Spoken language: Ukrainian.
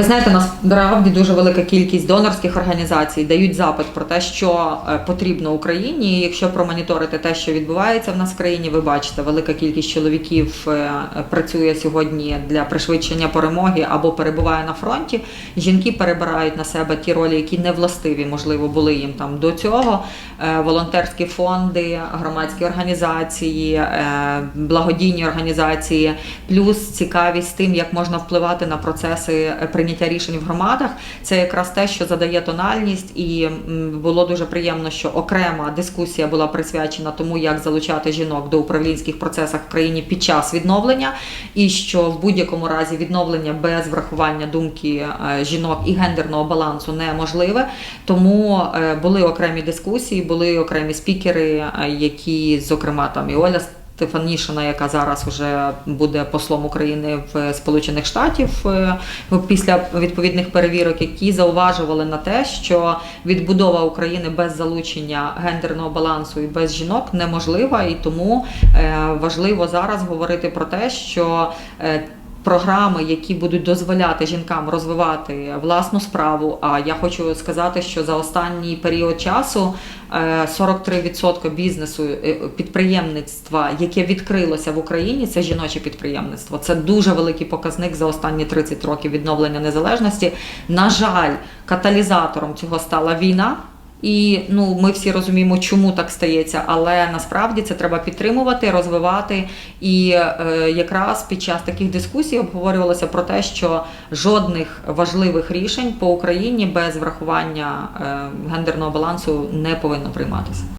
Ви знаєте, насправді дуже велика кількість донорських організацій дають запит про те, що е, потрібно Україні. І якщо промоніторити те, що відбувається в нас в країні, ви бачите, велика кількість чоловіків е, працює сьогодні для пришвидшення перемоги або перебуває на фронті. Жінки перебирають на себе ті ролі, які не властиві, можливо, були їм там до цього. Е, Волонтерські фонди, громадські організації, благодійні організації, плюс цікавість тим, як можна впливати на процеси е, прийняття рішень в громадах. Це якраз те, що задає тональність, і було дуже приємно, що окрема дискусія була присвячена тому, як залучати жінок до управлінських процесах в країні під час відновлення, і що в будь-якому разі відновлення без врахування думки е, жінок і гендерного балансу неможливе. Тому е, були окремі дискусії, були окремі спікери, е, які, зокрема, там і Оля Стефанішина, яка зараз вже буде послом України в Сполучених Штатів е, після відповідних перевірок, які зауважували на те, що відбудова України без залучення гендерного балансу і без жінок неможлива, і тому е, важливо зараз говорити про те, що е, Програми, які будуть дозволяти жінкам розвивати власну справу. А я хочу сказати, що за останній період часу е, 43% бізнесу е, підприємництва, яке відкрилося в Україні, це жіноче підприємництво. Це дуже великий показник за останні 30 років відновлення незалежності. На жаль, каталізатором цього стала війна. І ну ми всі розуміємо, чому так стається, але насправді це треба підтримувати, розвивати. І е, якраз під час таких дискусій обговорювалося про те, що жодних важливих рішень по Україні без врахування е, гендерного балансу не повинно прийматися.